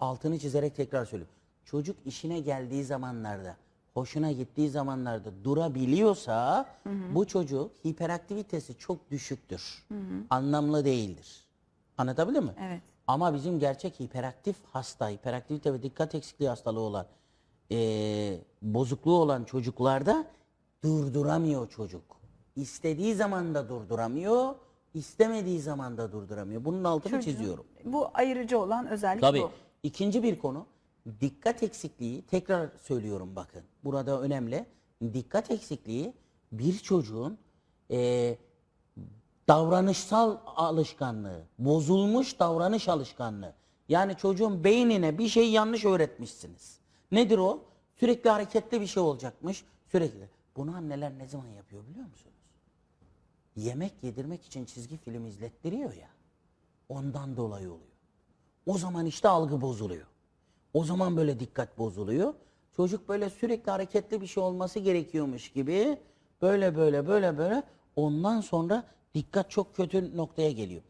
altını çizerek tekrar söylüyorum. Çocuk işine geldiği zamanlarda, hoşuna gittiği zamanlarda durabiliyorsa bu çocuk hiperaktivitesi çok düşüktür. Anlamlı değildir. Anlatabildim mi? Evet. Ama bizim gerçek hiperaktif hasta, hiperaktivite ve dikkat eksikliği hastalığı olan, eee, bozukluğu olan çocuklarda durduramıyor çocuk. İstediği zaman da durduramıyor, istemediği zaman da durduramıyor. Bunun altını Çocuğun- çiziyorum. Bu ayırıcı olan özellik Tabii. bu. İkinci bir konu dikkat eksikliği. Tekrar söylüyorum bakın. Burada önemli. Dikkat eksikliği bir çocuğun eee, davranışsal alışkanlığı, bozulmuş davranış alışkanlığı. Yani çocuğun beynine bir şey yanlış öğretmişsiniz. Nedir o? Sürekli hareketli bir şey olacakmış. Sürekli. Bunu anneler ne zaman yapıyor biliyor musunuz? Yemek yedirmek için çizgi film izlettiriyor ya. Ondan dolayı oluyor. O zaman işte algı bozuluyor. O zaman böyle dikkat bozuluyor. Çocuk böyle sürekli hareketli bir şey olması gerekiyormuş gibi böyle böyle böyle böyle ondan sonra dikkat çok kötü noktaya geliyor.